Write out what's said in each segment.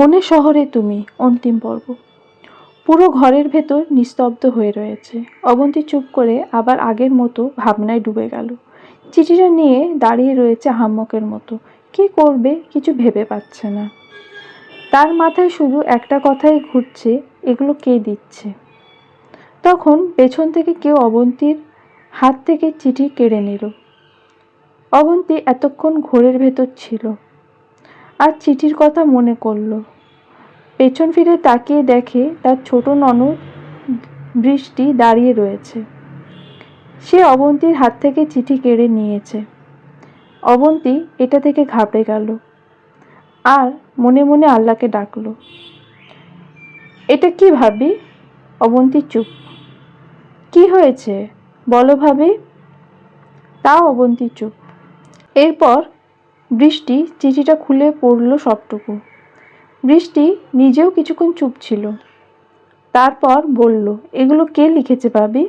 মনে শহরে তুমি, অন্তিম পর্ব। পুরো ঘরের ভেতর নিস্তব্ধ হয়ে রয়েছে। অবন্তী চুপ করে আবার আগের মতো ভাবনায় ডুবে গেল। চিঠিটা নিয়ে দাঁড়িয়ে রয়েছে হাম্মকের মতো। কি করবে কিছু ভেবে পাচ্ছে না। তার মাথায় শুধু একটা কথাই ঘুরছে, এগুলো কে দিচ্ছে? তখন পেছন থেকে কেউ অবন্তীর হাত থেকে চিঠি কেড়ে নিল। অবন্তী এতক্ষণ ঘোরের ভেতর ছিল। আর চিঠির কথা মনে করল। পেছন ফিরে তাকিয়ে দেখে তার ছোট ননদ বৃষ্টি দাঁড়িয়ে রয়েছে। সে অবন্তীর হাত থেকে চিঠি কেড়ে নিয়েছে। অবন্তী এটা থেকে ঘাবড়ে গেল আর মনে মনে আল্লাহকে ডাকলো। এটা কি ভাবি? অবন্তী চুপ। কি হয়েছে? বলো ভাবি। তাও? অবন্তী চুপ। এরপর বৃষ্টি চিঠিটা খুলে পড়ল সবটুকু। বৃষ্টি নিজেও কিছুক্ষণ চুপ ছিল। তারপর বলল, এগুলো কে লিখেছে ভাবি?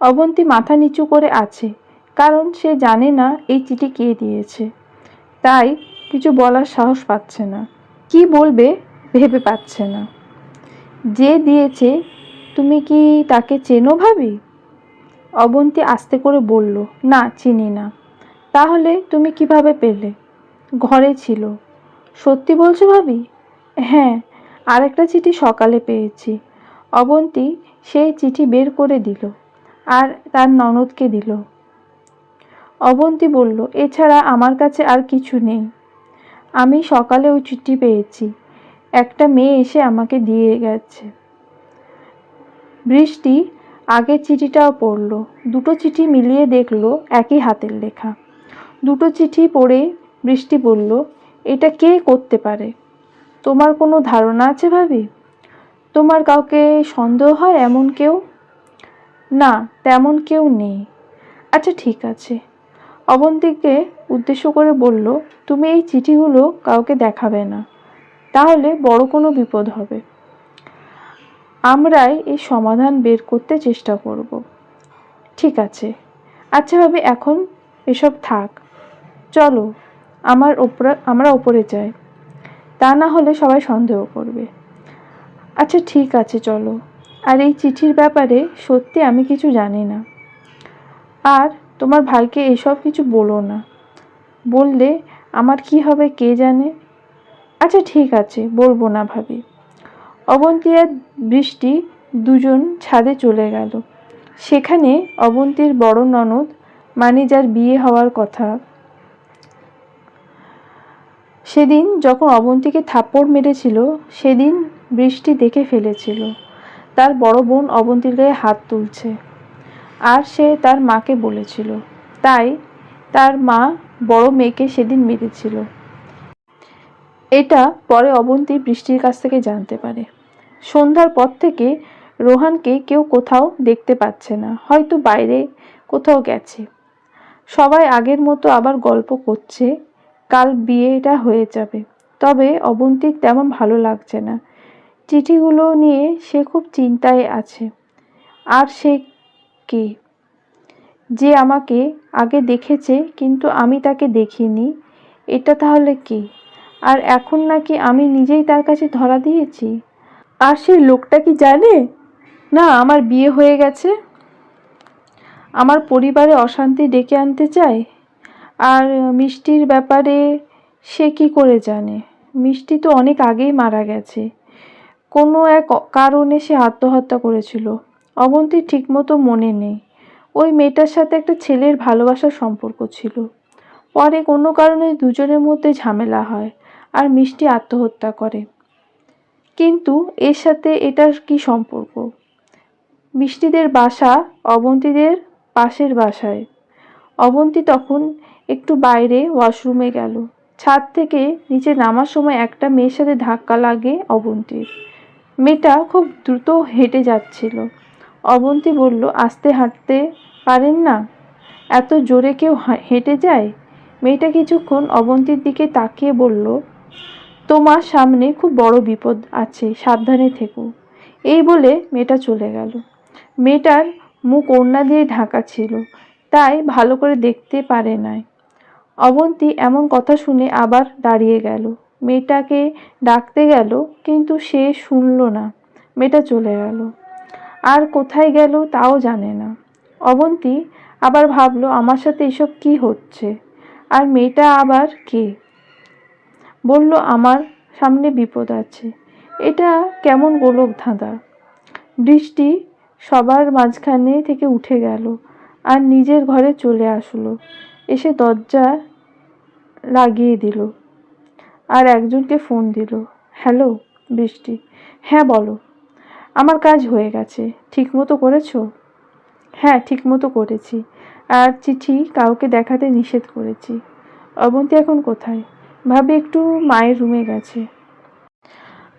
অবন্তী মাথা নিচু করে আছে, কারণ সে জানে না এই চিঠি কে দিয়েছে। তাই কিছু বলার সাহস পাচ্ছে না। কি বলবে ভেবে পাচ্ছে না। যে দিয়েছে, তুমি কি তাকে চেনো ভাবি? অবন্তী আস্তে করে বলল, না, চিনি না। তাহলে তুমি কীভাবে পেলে? ঘরে ছিল। সত্যি বলছো ভাবি? হ্যাঁ আরেকটা চিঠি সকালে পেয়েছি। অবন্তী সেই চিঠি বের করে দিল আর তার ননদকে দিল। অবন্তী বলল, এছাড়া আমার কাছে আর কিছু নেই। আমি সকালে ওই চিঠি পেয়েছি। একটা মেয়ে এসে আমাকে দিয়ে গেছে। বৃষ্টি আগের চিঠিটাও পড়ল। দুটো চিঠি মিলিয়ে দেখল একই হাতের লেখা। দুটো চিঠি পড়ে বৃষ্টি বলল, এটা কে করতে পারে? তোমার কোনো ধারণা আছে ভাবি? তোমার কাউকে সন্দেহ হয় এমন কেউ? না, তেমন কেউ নেই। আচ্ছা ঠিক আছে। অবন্তীকে উদ্দেশ্য করে বলল, তুমি এই চিঠিগুলো কাউকে দেখাবে না। তাহলে বড় কোনো বিপদ হবে। আমরাই এই সমাধান বের করতে চেষ্টা করব। ঠিক আছে। আচ্ছা ভাবি, এখন এসব থাক। চলো, আমার ওপরে আমরা ওপরে যাই। তা না হলে সবাই সন্দেহ করবে। আচ্ছা ঠিক আছে, চলো। আর এই চিঠির ব্যাপারে সত্যি আমি কিছু জানি না। আর তোমার ভাইকে এসব কিছু বলো না। বললে আমার কি হবে কে জানে? আচ্ছা ঠিক আছে, বলব না ভাবি। অবন্তী আর বৃষ্টি দুজন ছাদে চলে গেল। সেখানে অবন্তীর বড় ননদ মানে যার বিয়ে হওয়ার কথা সেদিন যখন অবন্তীকে থাপ্পড় মেরেছিল, সেদিন বৃষ্টি দেখে ফেলেছিল। তার বড় বোন অবন্তীর গায়ে হাত তুলছে। আর সে তার মাকে বলেছিল। তাই তার মা বড় মেয়েকে সেদিন মেরেছিল। এটা পরে অবন্তী বৃষ্টির কাছ থেকে জানতে পারে। সন্ধ্যার পর থেকে রোহানকে কেউ কোথাও দেখতে পাচ্ছে না। হয়তো বাইরে কোথাও গেছে। সবাই আগের মতো আবার গল্প করছে। কাল বিয়েটা হয়ে যাবে। তবে অবন্তীর তেমন ভালো লাগছে না। চিঠিগুলো নিয়ে সে খুব চিন্তায় আছে। আর সে কে? যে আমাকে আগে দেখেছে কিন্তু আমি তাকে দেখিনি, এটা তাহলে কি? আর এখন নাকি আমি নিজেই তার কাছে ধরা দিয়েছি? আর সেই লোকটা কি জানে? না, আমার বিয়ে হয়ে গেছে। আমার পরিবারে অশান্তি ডেকে আনতে চায়? আর মিষ্টির ব্যাপারে সে কি করে জানে? মিষ্টি তো অনেক আগেই মারা গেছে। কোনো এক কারণে সে আত্মহত্যা করেছিল। অবন্তীর ঠিকমতো মনে নেই। ওই মেয়েটার সাথে একটা ছেলের ভালোবাসার সম্পর্ক ছিল। পরে কোনো কারণে দুজনের মধ্যে ঝামেলা হয় আর মিষ্টি আত্মহত্যা করে। কিন্তু এর সাথে এটার কি সম্পর্ক? মিষ্টিদের বাসা অবন্তীদের পাশের বাসায়। অবন্তী তখন একটু বাইরে ওয়াশরুমে গেল। ছাদ থেকে নিচে নামার সময় একটা মেয়ের সাথে ধাক্কা লাগে অবন্তীর। মেয়েটা খুব দ্রুত হেঁটে যাচ্ছিল। অবন্তি বলল, আস্তে হাঁটতে পারেন না? এত জোরে কেউ হেঁটে যায়? মেয়েটা কিছুক্ষণ অবন্তির দিকে তাকিয়ে বলল, তোমার সামনে খুব বড় বিপদ আছে, সাবধানে থেকো। এই বলে মেয়েটা চলে গেল। মেয়েটার মুখ ওড়না দিয়ে ঢাকা ছিল। তাই ভালো করে দেখতে পারে নাই। অবন্তী এমন কথা শুনে আবার দাঁড়িয়ে গেল। মেয়েটাকে ডাকতে গেল, কিন্তু সে শুনল না। মেয়েটা চলে গেল। আর কোথায় গেল তাও জানে না। অবন্তী আবার ভাবলো, আমার সাথে এসব কি হচ্ছে? আর মেয়েটা আবার কে? বলল, আমার সামনে বিপদ আছে। এটা কেমন গোলক ধাঁধা বৃষ্টি সবার মাঝখানে থেকে উঠে গেল। আর নিজের ঘরে চলে আসলো। এসে দরজা লাগিয়ে দিল আর একজনকে ফোন দিল। হ্যালো বৃষ্টি। হ্যাঁ বলো। আমার কাজ হয়ে গেছে। ঠিক মতো করেছ? হ্যাঁ ঠিক মতো করেছি। আর চিঠি কাউকে দেখাতে নিষেধ করেছি। অবন্তী এখন কোথায়? ভাবি একটু মায়ের রুমে গেছে।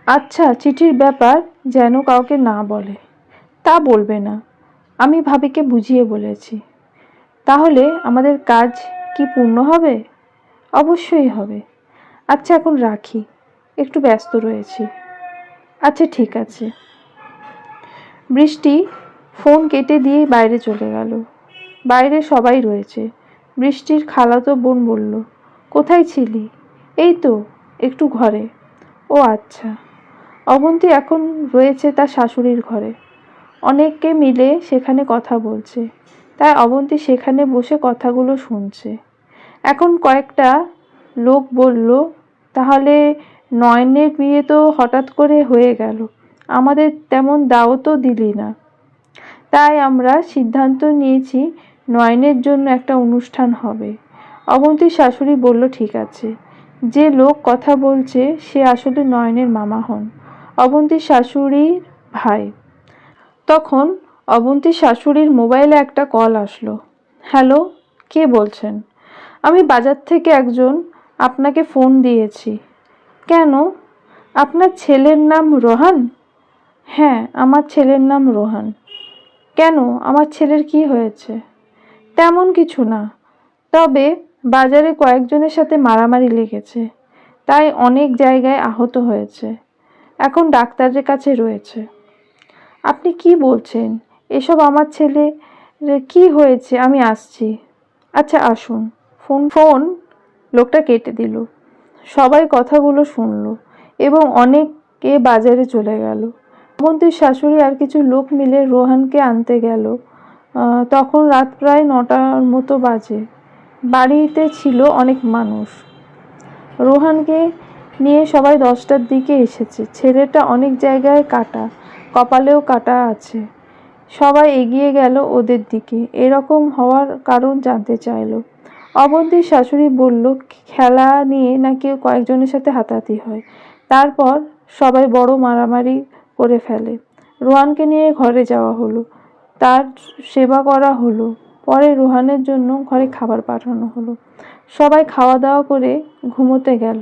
আচ্ছা চিঠির ব্যাপার যেন কাউকে না বলে। তা বলবে না। আমি ভাবিকে বুঝিয়ে বলেছি। তাহলে আমাদের কাজ কি পূর্ণ হবে? অবশ্যই হবে। আচ্ছা এখন রাখি। একটু ব্যস্ত রয়েছি। আচ্ছা ঠিক আছে। বৃষ্টি ফোন কেটে দিয়ে বাইরে চলে গেল। বাইরে সবাই রয়েছে। বৃষ্টির খালাতো বোন বলল, কোথায় ছিলি? এই তো, একটু ঘরে। ও আচ্ছা। অবন্তী এখন রয়েছে তার শাশুড়ির ঘরে। অনেকে মিলে সেখানে কথা বলছে। তাই অবন্তী সেখানে বসে কথাগুলো শুনছে। এখন কয়েকটা লোক বলল, তাহলে নয়নের বিয়ে তো হঠাৎ করে হয়ে গেল। আমাদের তেমন দাওয়াতও দিলি না। তাই আমরা সিদ্ধান্ত নিয়েছি নয়নের জন্য একটা অনুষ্ঠান হবে। অবন্তীর শাশুড়ি বলল, ঠিক আছে। যে লোক কথা বলছে, সে আসলে নয়নের মামা হন। অবন্তীর শাশুড়ির ভাই। তখন অবন্তীর শাশুড়ির মোবাইলে একটা কল আসলো। হ্যালো, কে বলছেন? আমি বাজার থেকে একজন, আপনাকে ফোন দিয়েছি। কেন? আপনার ছেলের নাম রোহান? হ্যাঁ আমার ছেলের নাম রোহান। কেন? আমার ছেলের কি হয়েছে? তেমন কিছু না। তবে বাজারে কয়েকজনের সাথে মারামারি লেগেছে। তাই অনেক জায়গায় আহত হয়েছে। এখন ডাক্তারের কাছে রয়েছে। আপনি কি বলছেন? এসব আমার ছেলে কি হয়েছে? আমি আসছি। আচ্ছা আসুন। Phone phone. লোকটা কেটে দিল। সবাই কথাগুলো শুনলো এবং অনেকে বাজারে চলে গেল। অবন্তীর শাশুড়ি আর কিছু লোক মিলে রোহানকে আনতে গেল। তখন রাত প্রায় নটার মতো বাজে। বাড়িতে ছিল অনেক মানুষ। রোহানকে নিয়ে সবাই দশটার দিকে এসেছে। ছেলেটা অনেক জায়গায় কাটা। কপালেও কাটা আছে। সবাই এগিয়ে গেল ওদের দিকে। এরকম হওয়ার কারণ জানতে চাইলো। অবন্তীর শাশুড়ি বলল, খেলা নিয়ে নাকি কয়েকজনের সাথে হাতাহাতি হয়। তারপর সবাই বড় মারামারি করে ফেলে। রোহানকে নিয়ে ঘরে যাওয়া হলো। তার সেবা করা হলো। পরে রোহানের জন্য ঘরে খাবার পাঠানো হলো। সবাই খাওয়া দাওয়া করে ঘুমোতে গেল।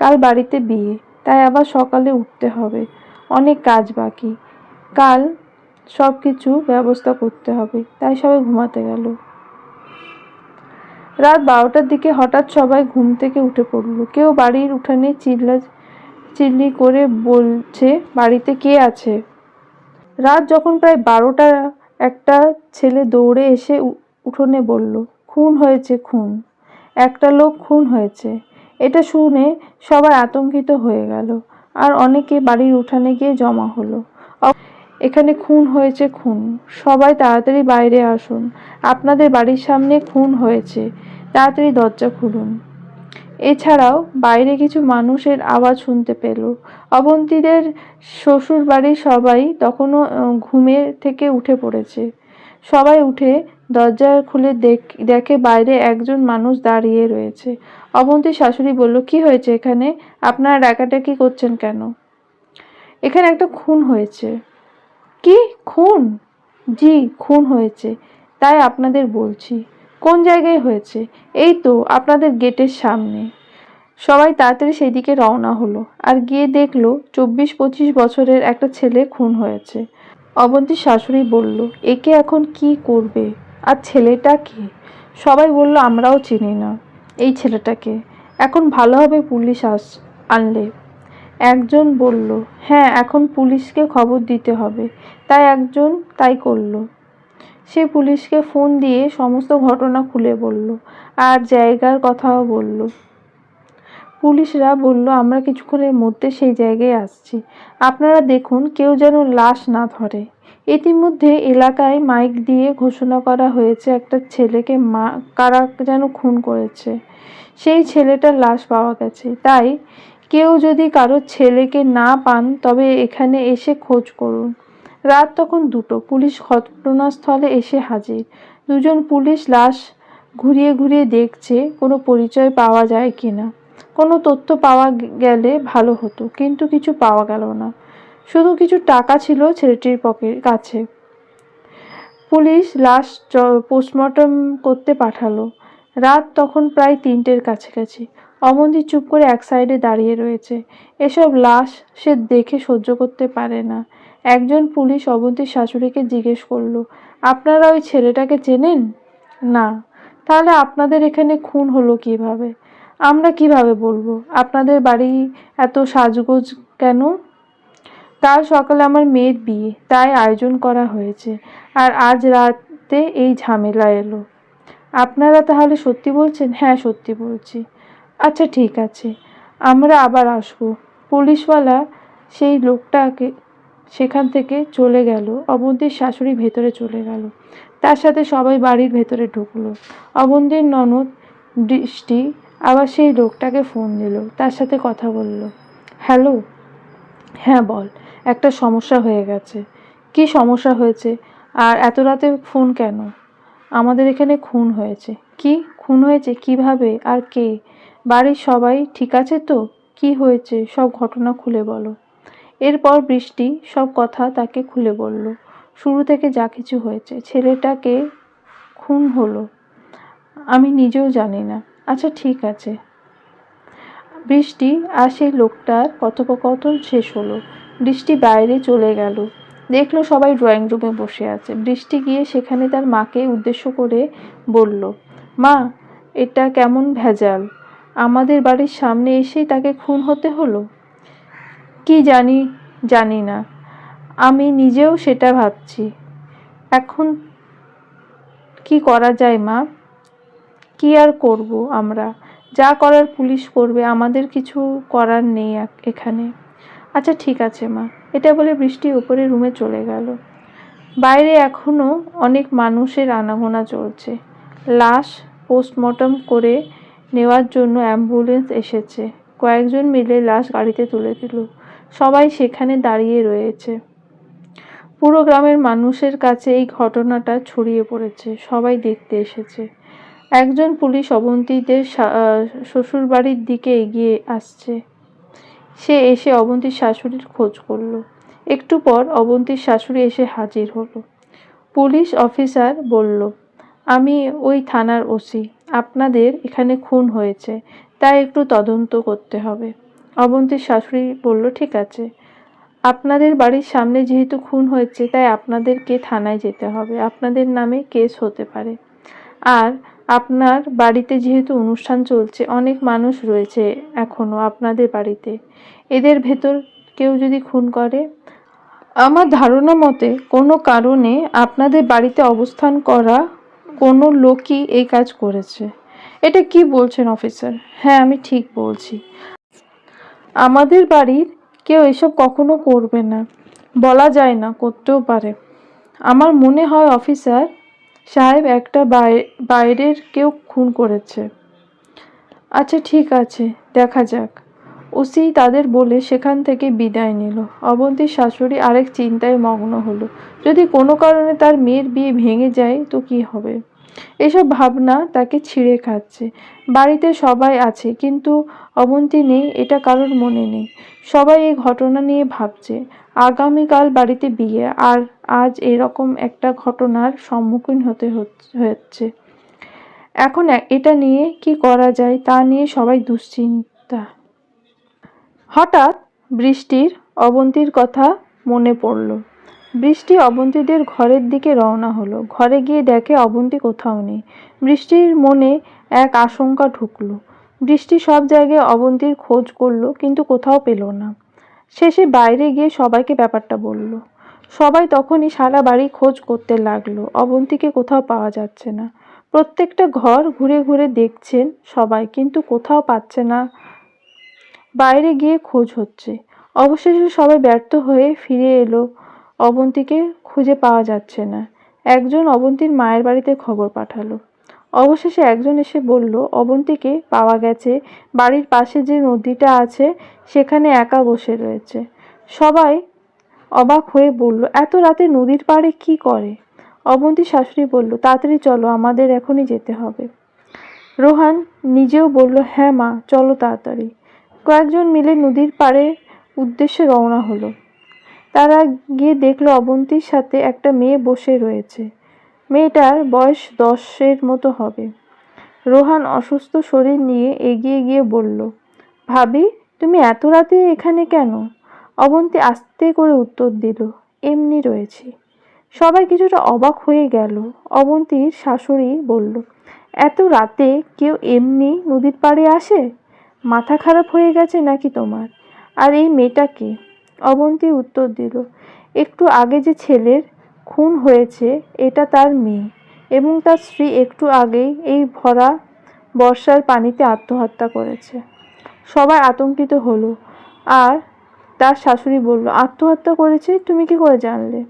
কাল বাড়িতে বিয়ে। তাই আবার সকালে উঠতে হবে। অনেক কাজ বাকি। কাল সব কিছু ব্যবস্থা করতে হবে। তাই সবাই ঘুমাতে গেল। রাত বারোটার দিকে হঠাৎ সবাই ঘুম থেকে উঠে পড়ল। কেউ বাড়ির উঠানে চিল্লা, চিল্লি করে বলছে, বাড়িতে কে আছে? রাত যখন প্রায় বারোটা, একটা ছেলে দৌড়ে এসে উঠোনে বলল, খুন হয়েছে, খুন। একটা লোক খুন হয়েছে। এটা শুনে সবাই আতঙ্কিত হয়ে গেল। আর অনেকে বাড়ির উঠানে গিয়ে জমা হলো। এখানে খুন হয়েছে খুন। সবাই তাড়াতাড়ি বাইরে আসুন। আপনাদের বাড়ির সামনে খুন হয়েছে। তাড়াতাড়ি দরজা খুলুন। এছাড়াও বাইরে কিছু মানুষের আওয়াজ শুনতে পেল। অবন্তীদের শ্বশুর বাড়ির সবাই তখনও ঘুমের থেকে উঠে পড়েছে। সবাই উঠে দরজা খুলে দেখ, দেখে বাইরে একজন মানুষ দাঁড়িয়ে রয়েছে। অবন্তী শাশুড়ি বলল, কি হয়েছে এখানে? আপনারা ডাকাডাকি করছেন কেন? এখানে একটা খুন হয়েছে। কি খুন? জি, খুন হয়েছে, তাই আপনাদের বলছি। কোন জায়গায় হয়েছে? এই তো আপনাদের গেটের সামনে। সবাই তাড়াতাড়ি সেই দিকে রওনা হলো আর গিয়ে দেখল চব্বিশ পঁচিশ বছরের একটা ছেলে খুন হয়েছে। অবন্তীর শাশুড়ি বলল, একে এখন কি করবে? আর ছেলেটা কে? সবাই বলল, আমরাও চিনি না এই ছেলেটাকে। এখন ভালো হবে পুলিশ আস, আনলে। একজন বলল হ্যাঁ এখন পুলিশকে খবর দিতে হবে। তাই একজন তাই করল। সে পুলিশকে ফোন দিয়ে সমস্ত ঘটনা খুলে বলল আর জায়গার কথাও বলল। পুলিশরা বলল, আমরা কিছুক্ষণের মধ্যে সেই জায়গায় আসছি। আপনারা দেখুন, কেউ যেন লাশ না ধরে। ইতিমধ্যে এলাকায় মাইক দিয়ে ঘোষণা করা হয়েছে, একটা ছেলেকে মা, কারা যেন খুন করেছে। সেই ছেলেটার লাশ পাওয়া গেছে। তাই কেউ যদি কারও ছেলেকে না পান, তবে এখানে এসে খোঁজ করুন। রাত তখন দুটো। পুলিশ ঘটনাস্থলে এসে হাজির। দুজন পুলিশ লাশ ঘুরিয়ে ঘুরিয়ে দেখছে, কোনো পরিচয় পাওয়া যায় কি না কোনো তথ্য পাওয়া গেলে ভালো হতো, কিন্তু কিছু পাওয়া গেল না। শুধু কিছু টাকা ছিল ছেলেটির পকেট কাছে। পুলিশ লাশ পোস্টমর্টম করতে পাঠালো। রাত তখন প্রায় তিনটের কাছাকাছি। অমন্দি চুপ করে এক সাইডে দাঁড়িয়ে রয়েছে। এসব লাশ সে দেখে সহ্য করতে পারে না। একজন পুলিশ অবন্তীর শাশুড়িকে জিজ্ঞেস করল, আপনারা ওই ছেলেটাকে চেনেন? না। তাহলে আপনাদের এখানে খুন হলো কীভাবে? আমরা কীভাবে বলব? আপনাদের বাড়ি এত সাজগোজ কেন? কাল সকালে আমার মেয়ের বিয়ে, তাই আয়োজন করা হয়েছে, আর আজ রাতে এই ঝামেলা এলো। আপনারা তাহলে সত্যি বলছেন? হ্যাঁ সত্যি বলছি। আচ্ছা ঠিক আছে। আমরা আবার আসব। পুলিশওয়ালা সেই লোকটাকে সেখান থেকে চলে গেল। অবন্তীর শাশুড়ি ভেতরে চলে গেল। তার সাথে সবাই বাড়ির ভেতরে ঢুকলো। অবন্তীর ননদ দৃষ্টি আবার সেই লোকটাকে ফোন দিল। তার সাথে কথা বলল, হ্যালো হ্যাঁ বল, একটা সমস্যা হয়ে গেছে। কি সমস্যা হয়েছে? আর এত রাতে ফোন কেন? আমাদের এখানে খুন হয়েছে। কি? খুন হয়েছে? কীভাবে? আর কে? বাড়ির সবাই, ঠিক আছে তো? কি হয়েছে? সব ঘটনা খুলে বলো। এরপর বৃষ্টি সব কথা তাকে খুলে বলল। শুরু থেকে যা কিছু হয়েছে। ছেলেটাকে খুন হলো। আমি নিজেও জানি না। আচ্ছা ঠিক আছে। বৃষ্টি আর সেই লোকটার কথোপকথন শেষ হলো। বৃষ্টি বাইরে চলে গেল। দেখল সবাই ড্রয়িং রুমে বসে আছে। বৃষ্টি গিয়ে সেখানে তার মাকে উদ্দেশ্য করে বলল, মা, এটা কেমন ভেজাল? আমাদের বাড়ির সামনে এসেই তাকে খুন হতে হলো? কি জানি জানি না। আমি নিজেও সেটা ভাবছি। এখন কি করা যায়, মা? কি আর করব আমরা? যা করার পুলিশ করবে, আমাদের কিছু করার নেই এখ- এখানে। আচ্ছা ঠিক আছে, মা। এটা বলে বৃষ্টি উপরে রুমে চলে গেল। বাইরে এখনও অনেক মানুষের আনাগোনা চলছে। লাশ পোস্টমর্টম করে নেওয়ার জন্য অ্যাম্বুলেন্স এসেছে। কয়েকজন মিলে লাশ গাড়িতে তুলে দিল। সবাই সেখানে দাঁড়িয়ে রয়েছে। পুরো গ্রামের মানুষের কাছে এই ঘটনাটা ছড়িয়ে পড়েছে। সবাই দেখতে এসেছে। একজন পুলিশ অবন্তীদের শ্বশুরবাড়ির দিকে এগিয়ে আসছে। সে এসে অবন্তীর শাশুড়ির খোঁজ করল। একটু পর অবন্তীর শাশুড়ি এসে হাজির হলো। পুলিশ অফিসার বলল, আমি ওই থানার ওসি। আপনাদের এখানে খুন হয়েছে, তাই একটু তদন্ত করতে হবে। অবন্তীর শাশুড়ি বলল, ঠিক আছে। আপনাদের বাড়ির সামনে যেহেতু খুন হয়েছে, তাই আপনাদেরকে থানায় যেতে হবে। আপনাদের নামে কেস হতে পারে। আর আপনার বাড়িতে যেহেতু অনুষ্ঠান চলছে, অনেক মানুষ রয়েছে এখনও আপনাদের বাড়িতে। এদের ভেতর কেউ যদি খুন করে? আমার ধারণা মতে কোনো কারণে আপনাদের বাড়িতে অবস্থান করা কোনো লোকই এই কাজ করেছে। এটা কি বলছেন অফিসার হ্যাঁ আমি ঠিক বলছি। আমাদের বাড়ির কেউ এসব কখনো করবে না। বলা যায় না, করতেও পারে। আমার মনে হয় অফিসার সাহেব একটা বাই- বাইরের কেউ খুন করেছে। আচ্ছা ঠিক আছে, দেখা যাক। ওসি তাদের বলে সেখান থেকে বিদায় নিল। অবন্তীর শাশুড়ি আরেক চিন্তায় মগ্ন হলো। যদি কোনো কারণে তার মেয়ের বিয়ে ভেঙে যায়, তো কি হবে? এসব ভাবনা তাকে ছিঁড়ে খাচ্ছে। বাড়িতে সবাই আছে, কিন্তু অবন্তী নেই, এটা কারোর মনে নেই। সবাই এই ঘটনা নিয়ে ভাবছে। আগামীকাল বাড়িতে বিয়ে, আর আজ এরকম একটা ঘটনার সম্মুখীন হতে হচ- হচ্ছে। এখন এটা নিয়ে কি করা যায়, তা নিয়ে সবাই দুশ্চিন্তা। হঠাৎ বৃষ্টির অবন্তীর কথা মনে পড়ল। বৃষ্টি অবন্তীদের ঘরের দিকে রওনা হলো। ঘরে গিয়ে দেখে অবন্তী কোথাও নেই। বৃষ্টির মনে এক আশঙ্কা ঢুকল। বৃষ্টি সব জায়গায় অবন্তীর খোঁজ করল, কিন্তু কোথাও পেল না। শেষে বাইরে গিয়ে সবাইকে ব্যাপারটা বলল। সবাই তখনই সারা বাড়ি খোঁজ করতে লাগল। অবন্তীকে কোথাও পাওয়া যাচ্ছে না। প্রত্যেকটা ঘর ঘুরে ঘুরে দেখছেন সবাই, কিন্তু কোথাও পাচ্ছে না। বাইরে গিয়ে খোঁজ হচ্ছে। অবশেষে সবাই ব্যর্থ হয়ে ফিরে এলো। অবন্তীকে খুঁজে পাওয়া যাচ্ছে না। একজন অবন্তীর মায়ের বাড়িতে খবর পাঠালো। অবশেষে একজন এসে বলল, অবন্তীকে পাওয়া গেছে। বাড়ির পাশে যে নদীটা আছে, সেখানে একা বসে রয়েছে। সবাই অবাক হয়ে বলল, এত রাতে নদীর পাড়ে কি করে? অবন্তী শাশুড়ি বলল, তাড়াতাড়ি চলো, আমাদের এখনই যেতে হবে। রোহান নিজেও বলল হ্যাঁ মা, চলো তাড়াতাড়ি। কয়েকজন মিলে নদীর পাড়ে উদ্দেশ্যে রওনা হলো। তারা গিয়ে দেখল অবন্তীর সাথে একটা মেয়ে বসে রয়েছে। মেয়েটার বয়স দশের মতো হবে। রোহান অসুস্থ শরীর নিয়ে এগিয়ে গিয়ে বলল, ভাবি, তুমি এত রাতে এখানে কেন? অবন্তী আস্তে করে উত্তর দিল, এমনি রয়েছি। সবাই কিছুটা অবাক হয়ে গেল। অবন্তীর শাশুড়ি বলল, এত রাতে কেউ এমনি নদীর পাড়ে আসে? মাথা খারাপ হয়ে গেছে নাকি তোমার? আর এই মেয়েটাকে? অবন্তী উত্তর দিল, একটু আগে যে ছেলের খুন হয়েছে, এটা তার মেয়ে এবং তার স্ত্রী একটু আগেই এই ভরা বর্ষার পানিতে আত্মহত্যা করেছে। সবাই আতঙ্কিত হলো। আর তার শাশুড়ি বলল, আত্মহত্যা করেছে? তুমি কি করে জানলে?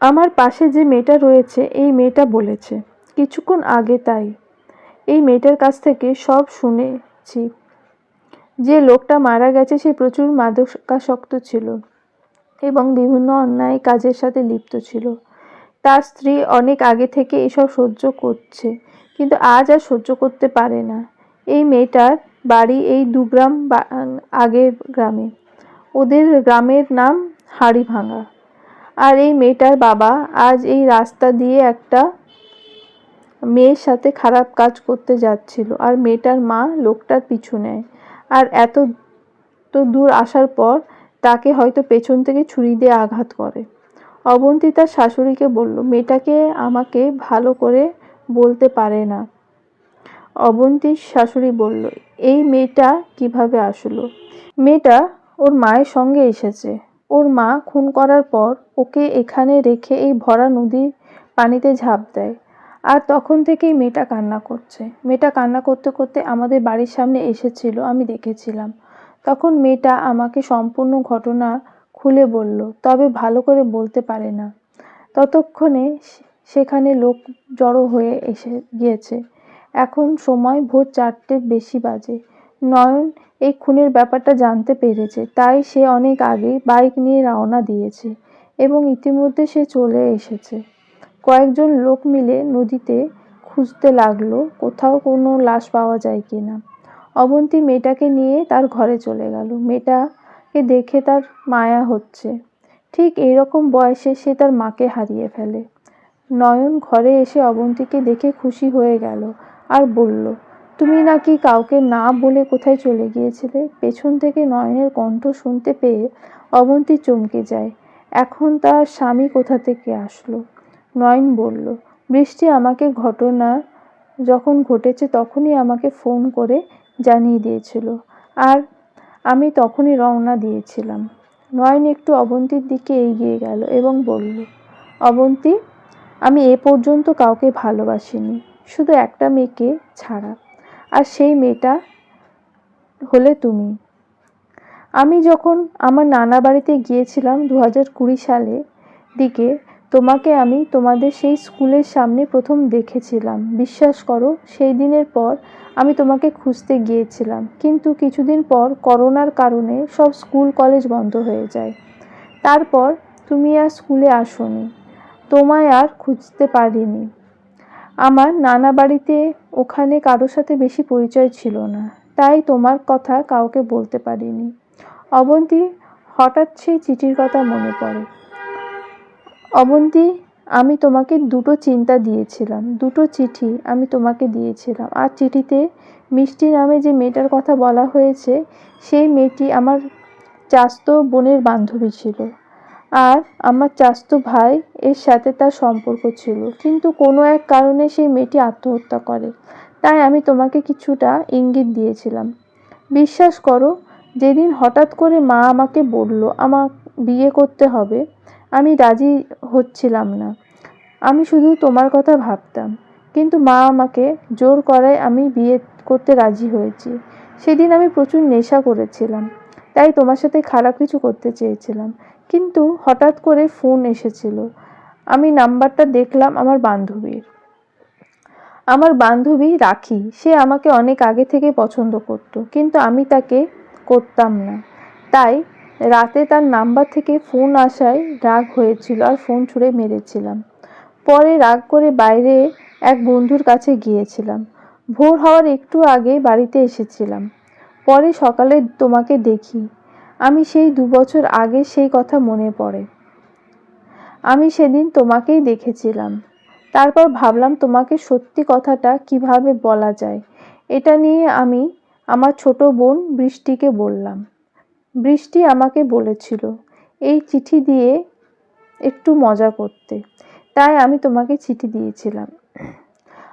আমার পাশে যে মেয়েটা রয়েছে, এই মেয়েটা বলেছে, কিছুক্ষণ আগে তাই। এই মেয়েটার কাছ থেকে সব শুনেছি। যে লোকটা মারা গেছে সে প্রচুর মাদকাসক্ত ছিল এবং বিভিন্ন অন্যায় কাজের সাথে লিপ্ত ছিল। তার স্ত্রী অনেক আগে থেকে এসব সহ্য করছে, কিন্তু আজ আর সহ্য করতে পারে না। এই মেয়েটার বাড়ি এই দু গ্রাম বা- আগের গ্রামে। ওদের গ্রামের নাম হাড়িভাঙা। আর এই মেয়েটার বাবা আজ এই রাস্তা দিয়ে একটা মেয়ের সাথে খারাপ কাজ করতে যাচ্ছিল। আর মেয়েটার মা লোকটার পিছু নেয়। আর এত, তো দূর আসার পর তাকে হয়তো পেছন থেকে ছুরি দিয়ে আঘাত করে। অবন্তী তার শাশুড়িকে বলল, মেয়েটাকে আমাকে ভালো করে বলতে পারে না। অবন্তীর শাশুড়ি বলল, এই মেয়েটা কীভাবে আসলো? মেয়েটা ওর মায়ের সঙ্গে এসেছে। ওর মা খুন করার পর ওকে এখানে রেখে এই ভরা নদীর পানিতে ঝাঁপ দেয়। আর তখন থেকেই মেয়েটা কান্না করছে। মেয়েটা কান্না করতে করতে আমাদের বাড়ির সামনে এসেছিল, আমি দেখেছিলাম। তখন মেয়েটা আমাকে সম্পূর্ণ ঘটনা খুলে বলল, তবে ভালো করে বলতে পারে না। ততক্ষণে সেখানে লোক জড়ো হয়ে এসে গিয়েছে। এখন সময় ভোর চারটের বেশি বাজে। নয়ন এই খুনের ব্যাপারটা জানতে পেরেছে, তাই সে অনেক আগে বাইক নিয়ে রওনা দিয়েছে এবং ইতিমধ্যে সে চলে এসেছে। কয়েকজন লোক মিলে নদীতে খুঁজতে লাগল, কোথাও কোনো লাশ পাওয়া যায় কি না অবন্তী মেয়েটাকে নিয়ে তার ঘরে চলে গেল। মেয়েটাকে দেখে তার মায়া হচ্ছে। ঠিক এইরকম বয়সে সে তার মাকে হারিয়ে ফেলে। নয়ন ঘরে এসে অবন্তীকে দেখে খুশি হয়ে গেল আর বলল, তুমি নাকি কাউকে না বলে কোথায় চলে গিয়েছিলে? পেছন থেকে নয়নের কণ্ঠ শুনতে পেয়ে অবন্তী চমকে যায়। এখন তার স্বামী কোথা থেকে আসলো? নয়ন বলল, বৃষ্টি আমাকে ঘটনা যখন ঘটেছে তখনই আমাকে ফোন করে জানিয়ে দিয়েছিল। আর আমি তখনই রওনা দিয়েছিলাম। নয়ন একটু অবন্তীর দিকে এগিয়ে গেল এবং বলল, অবন্তী, আমি এ পর্যন্ত কাউকে ভালোবাসিনি, শুধু একটা মেয়েকে ছাড়া। আর সেই মেয়েটা হলে তুমি। আমি যখন আমার নানা বাড়িতে গিয়েছিলাম দু হাজার কুড়ি সালে দিকে তোমাকে আমি তোমাদের সেই স্কুলের সামনে প্রথম দেখেছিলাম। বিশ্বাস করো, সেই দিনের পর আমি তোমাকে খুঁজতে গিয়েছিলাম। কিন্তু কিছুদিন পর করোনার কারণে সব স্কুল কলেজ বন্ধ হয়ে যায়। তারপর তুমি আর স্কুলে আসোনি। তোমায় আর খুঁজতে পারিনি। আমার নানা বাড়িতে ওখানে কারোর সাথে বেশি পরিচয় ছিল না। তাই তোমার কথা কাউকে বলতে পারিনি। অবন্তী, হঠাৎ সেই চিঠির কথা মনে পড়ে। অবন্তী, আমি তোমাকে দুটো চিন্তা দিয়েছিলাম, দুটো চিঠি আমি তোমাকে দিয়েছিলাম। আর চিঠিতে মিষ্টি নামে যে মেয়েটার কথা বলা হয়েছে, সেই মেয়েটি আমার চাস্তো বোনের বান্ধবী ছিল। আর আমার চাস্তো ভাই এর সাথে তার সম্পর্ক ছিল। কিন্তু কোনো এক কারণে সেই মেয়েটি আত্মহত্যা করে। তাই আমি তোমাকে কিছুটা ইঙ্গিত দিয়েছিলাম। বিশ্বাস করো, যেদিন হঠাৎ করে মা আমাকে বলল আমার বিয়ে করতে হবে রাজি হচ্ছিলাম না। আমি শুধু তোমার কথা ভাবতাম। কিন্তু মা আমাকে জোর করায় আমি বিয়ে করতে রাজি হয়েছি। সেদিন আমি প্রচুর নেশা করেছিলাম। তাই তোমার সাথে খারাপ কিছু করতে চেয়েছিলাম। কিন্তু হঠাৎ করে ফোন এসেছিল। আমি নাম্বারটা দেখলাম আমার বান্ধবীর। আমার বান্ধবী রাখি। সে আমাকে অনেক আগে থেকে পছন্দ করতো। কিন্তু আমি তাকে করতাম না। তাই রাতে তার নাম্বার থেকে ফোন আসায় রাগ হয়েছিল আর ফোন ছুঁড়ে মেরেছিলাম। পরে রাগ করে বাইরে এক বন্ধুর কাছে গিয়েছিলাম। ভোর হওয়ার একটু আগে বাড়িতে এসেছিলাম। পরে সকালে তোমাকে দেখি। আমি সেই দু বছর আগে সেই কথা মনে পড়ে। আমি সেদিন তোমাকেই দেখেছিলাম। তারপর ভাবলাম তোমাকে সত্যি কথাটা কীভাবে বলা যায়, এটা নিয়ে আমি আমার ছোট বোন বৃষ্টিকে বললাম। বৃষ্টি আমাকে বলেছিল, এই চিঠি দিয়ে একটু মজা করতে। তাই আমি তোমাকে চিঠি দিয়েছিলাম।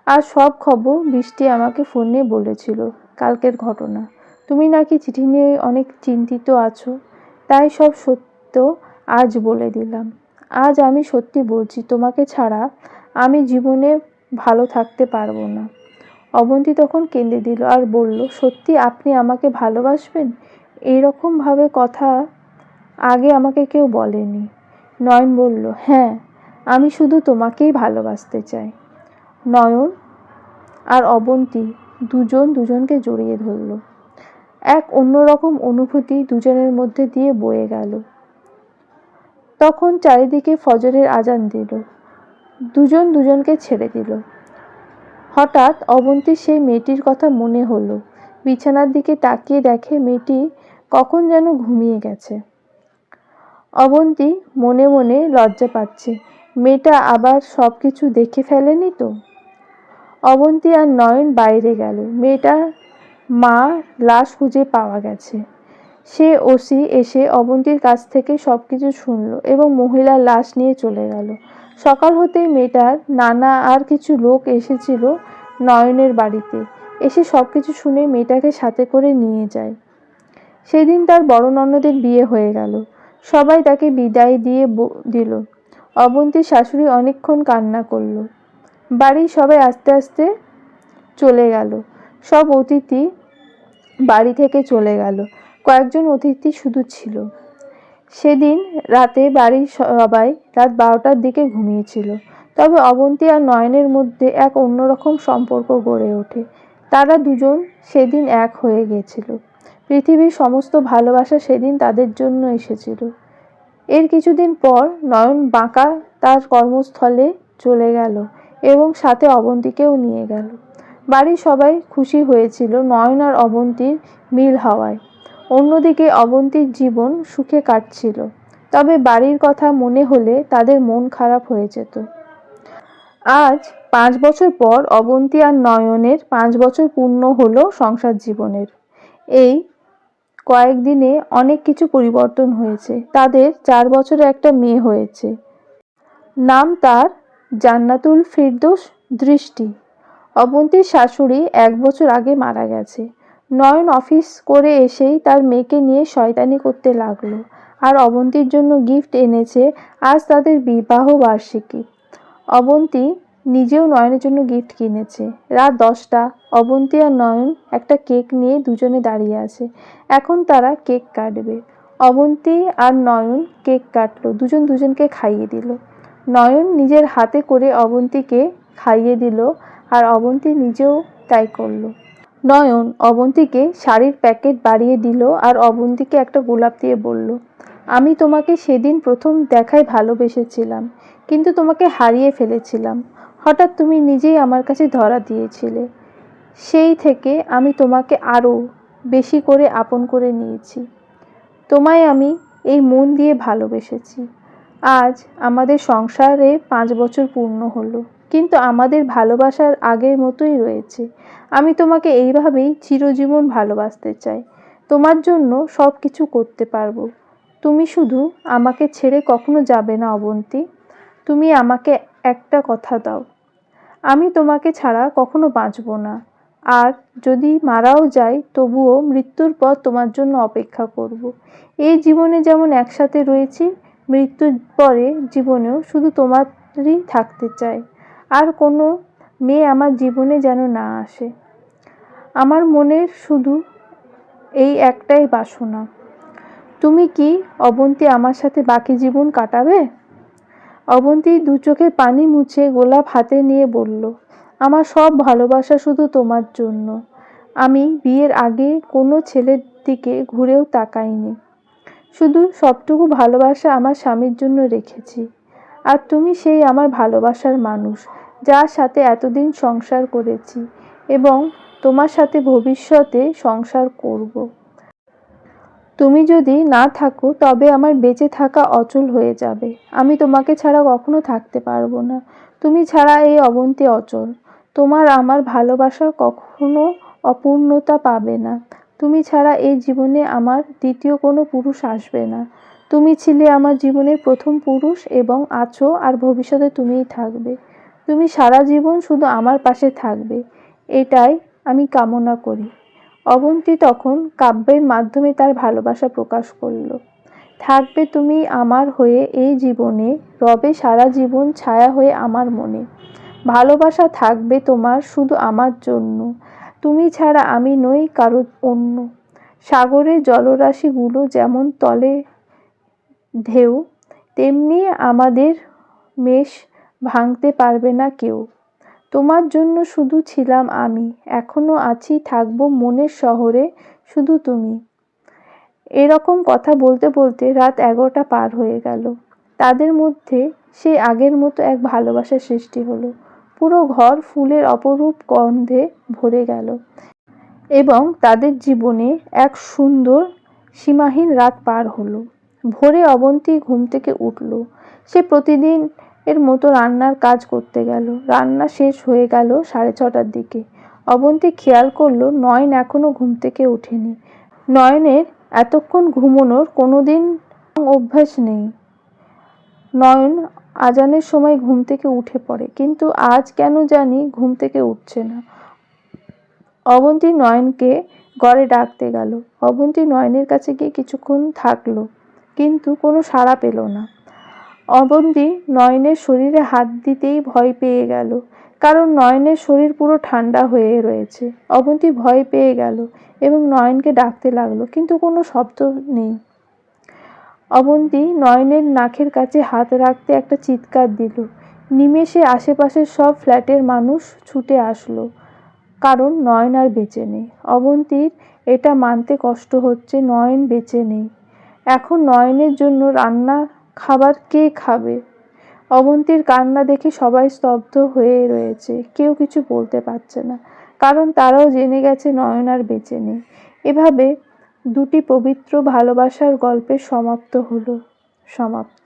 আর সব খবর বৃষ্টি আমাকে ফোনে বলেছিল, কালকের ঘটনা। তুমি নাকি চিঠি নিয়ে অনেক চিন্তিত আছো? তাই সব সত্য আজ বলে দিলাম। আজ আমি সত্যি বলছি, তোমাকে ছাড়া আমি জীবনে ভালো থাকতে পারব না। অবন্তী তখন কেঁদে দিল আর বলল, সত্যি আপনি আমাকে ভালোবাসবেন? এইরকমভাবে কথা আগে আমাকে কেউ বলেনি। নয়ন বলল হ্যাঁ আমি শুধু তোমাকেই ভালোবাসতে চাই। নয়ন আর অবন্তী দুজন দুজনকে জড়িয়ে ধরল। এক অন্যরকম অনুভূতি দুজনের মধ্যে দিয়ে বয়ে গেল। তখন চারিদিকে ফজরের আজান দিল। দুজন দুজনকে ছেড়ে দিল। হঠাৎ অবন্তীর সেই মেয়েটির কথা মনে হলো। বিছানার দিকে তাকিয়ে দেখে মেয়েটি কখন যেন ঘুমিয়ে গেছে। অবন্তী মনে মনে লজ্জা পাচ্ছে, মেয়েটা আবার সব কিছু দেখে ফেলেনি তো? অবন্তী আর নয়ন বাইরে গেল, মেয়েটার মা লাশ খুঁজে পাওয়া গেছে। সে ওসি এসে অবন্তীর কাছ থেকে সব কিছু শুনলো এবং মহিলার লাশ নিয়ে চলে গেল। সকাল হতেই মেয়েটার নানা আর কিছু লোক এসেছিল নয়নের বাড়িতে। এসে সব কিছু শুনে মেয়েটাকে সাথে করে নিয়ে যায়। সেদিন তার বড় ননদের বিয়ে হয়ে গেল। সবাই তাকে বিদায় দিয়ে দিল। অবন্তীর শাশুড়ি অনেকক্ষণ কান্না করল। বাড়ির সবাই আস্তে আস্তে চলে গেল। সব অতিথি বাড়ি থেকে চলে গেল। কয়েকজন অতিথি শুধু ছিল। সেদিন রাতে বাড়ির সবাই রাত বারোটার দিকে ঘুমিয়েছিল। তবে অবন্তী আর নয়নের মধ্যে এক অন্যরকম সম্পর্ক গড়ে ওঠে। তারা দুজন সেদিন এক হয়ে গেছিল। পৃথিবীর সমস্ত ভালোবাসা সেদিন তাদের জন্য এসেছিল। এর কিছুদিন পর নয়ন বাঁকা তার কর্মস্থলে চলে গেল এবং সাথে অবন্তীকেও নিয়ে গেল। বাড়ির সবাই খুশি হয়েছিল নয়ন আর অবন্তীর মিল হওয়ায়। অন্যদিকে অবন্তীর জীবন সুখে কাটছিল, তবে বাড়ির কথা মনে হলে তাদের মন খারাপ হয়ে যেত। আজ পাঁচ বছর পর অবন্তী আর নয়নের পাঁচ বছর পূর্ণ হলো সংসার জীবনের। এই কয়েকদিনে অনেক কিছু পরিবর্তন হয়েছে। তাদের চার বছরে একটা মেয়ে হয়েছে। নাম তার জান্নাতুল ফিরদোস দৃষ্টি। অবন্তীর শাশুড়ি এক বছর আগে মারা গেছে। নয়ন অফিস করে এসেই তার মেয়েকে নিয়ে শয়তানি করতে লাগল আর অবন্তীর জন্য গিফট এনেছে আজ তাদের বিবাহ বার্ষিকী। অবন্তী নিজেও নয়নের জন্য গিফট কিনেছে। রাত দশটা, অবন্তী আর নয়ন একটা কেক নিয়ে দুজনে দাঁড়িয়ে আছে। এখন তারা কেক কাটবে। অবন্তী আর নয়ন কেক কাটলো, দুজন দুজনকে খাইয়ে দিল। নয়ন নিজের হাতে করে অবন্তীকে খাইয়ে দিল আর অবন্তী নিজেও তাই করল। নয়ন অবন্তীকে শাড়ির প্যাকেট বাড়িয়ে দিল আর অবন্তীকে একটা গোলাপ দিয়ে বলল, আমি তোমাকে সেদিন প্রথম দেখায় ভালোবেসেছিলাম, কিন্তু তোমাকে হারিয়ে ফেলেছিলাম। হঠাৎ তুমি নিজেই আমার কাছে ধরা দিয়েছিলে। সেই থেকে আমি তোমাকে আরও বেশি করে আপন করে নিয়েছি। তোমায় আমি এই মন দিয়ে ভালোবেসেছি। আজ আমাদের সংসারে পাঁচ বছর পূর্ণ হলো, কিন্তু আমাদের ভালোবাসার আগের মতোই রয়েছে। আমি তোমাকে এইভাবেই চিরজীবন ভালোবাসতে চাই। তোমার জন্য সব কিছু করতে পারব। তুমি শুধু আমাকে ছেড়ে কখনো যাবে না, অবন্তী। তুমি আমাকে একটা কথা দাও। আমি তোমাকে ছাড়া কখনো বাঁচব না। আর যদি মারাও যাই তবুও মৃত্যুর পর তোমার জন্য অপেক্ষা করব। এই জীবনে যেমন একসাথে রয়েছি, মৃত্যুর পরে জীবনেও শুধু তোমারই থাকতে চাই। আর কোনো মেয়ে আমার জীবনে যেন না আসে। আমার মনের শুধু এই একটাই বাসনা। তুমি কি অবন্তী আমার সাথে বাকি জীবন কাটাবে? অবন্তী দু চোখে পানি মুছে গোলাপ হাতে নিয়ে বলল, আমার সব ভালোবাসা শুধু তোমার জন্য। আমি বিয়ের আগে কোনো ছেলের দিকে ঘুরেও তাকাইনি। শুধু সবটুকু ভালোবাসা আমার স্বামীর জন্য রেখেছি। আর তুমি সেই আমার ভালোবাসার মানুষ, যার সাথে এতদিন সংসার করেছি এবং তোমার সাথে ভবিষ্যতে সংসার করব। তুমি যদি না থাকো, তবে আমার বেঁচে থাকা অচল হয়ে যাবে। আমি তোমাকে ছাড়া কখনো থাকতে পারব না। তুমি ছাড়া এই অবন্তি অচল। তোমার আমার ভালোবাসা কখনো অপূর্ণতা পাবে না। তুমি ছাড়া এই জীবনে আমার দ্বিতীয় কোনো পুরুষ আসবে না। তুমি ছিলে আমার জীবনের প্রথম পুরুষ এবং আছো আর ভবিষ্যতে তুমিই থাকবে। তুমি সারা জীবন শুধু আমার পাশে থাকবে। এটাই আমি কামনা করি। অবন্তী তখন কাব্যের মাধ্যমে তার ভালোবাসা প্রকাশ করল। থাকবে তুমি আমার হয়ে এই জীবনে, রবে সারা জীবন ছায়া হয়ে আমার মনে। ভালোবাসা থাকবে তোমার শুধু আমার জন্য। তুমি ছাড়া আমি নই কারও অন্য। সাগরের জলরাশিগুলো যেমন তলে ঢেউ, তেমনি আমাদের মেষ ভাঙতে পারবে না কেউ। তোমার জন্য শুধু ছিলাম আমি, এখনও আছি, থাকব মনের শহরে শুধু তুমি। এরকম কথা বলতে বলতে রাত এগারোটা পার হয়ে গেল। তাদের মধ্যে সেই আগের মতো এক ভালোবাসার সৃষ্টি হলো। পুরো ঘর ফুলের অপরূপ গন্ধে ভরে গেল এবং তাদের জীবনে এক সুন্দর সীমাহীন রাত পার হলো। ভোরে অবন্তী ঘুম থেকে উঠল। সে প্রতিদিন এর মতো রান্নার কাজ করতে গেল। রান্না শেষ হয়ে গেল সাড়ে ছটার দিকে। অবন্তী খেয়াল করল নয়ন এখনও ঘুম থেকে ওঠেনি। নয়নের এতক্ষণ ঘুমোনোর কোনোদিন অভ্যাস নেই। নয়ন আজানের সময় ঘুম থেকে উঠে পড়ে, কিন্তু আজ কেন জানি ঘুম থেকে উঠছে না। অবন্তী নয়নকে ঘরে ডাকতে গেল। অবন্তী নয়নের কাছে গিয়ে কিছুক্ষণ থাকল, কিন্তু কোনো সাড়া পেল না। অবন্তী নয়নের শরীরে হাত দিতেই ভয় পেয়ে গেল। কারণ নয়নের শরীর পুরো ঠান্ডা হয়ে রয়েছে। অবন্তী ভয় পেয়ে গেল এবং নয়নকে ডাকতে লাগল, কিন্তু কোনো শব্দ নেই। অবন্তী নয়নের নাকের কাছে হাত রাখতে একটা চিৎকার দিল। নিমেষে আশেপাশের সব ফ্ল্যাটের মানুষ ছুটে আসলো, কারণ নয়ন আর বেঁচে নেই। অবন্তীর এটা মানতে কষ্ট হচ্ছে, নয়ন বেঁচে নেই। এখন নয়নের জন্য রান্না খাবার কে খাবে? অবন্তীর কান্না দেখে সবাই স্তব্ধ হয়ে রয়েছে। কেউ কিছু বলতে পারছে না, কারণ তারাও জেনে গেছে নয়ন আর বেঁচে নেই। এভাবে দুটি পবিত্র ভালোবাসার গল্পের সমাপ্ত হলো, সমাপ্ত।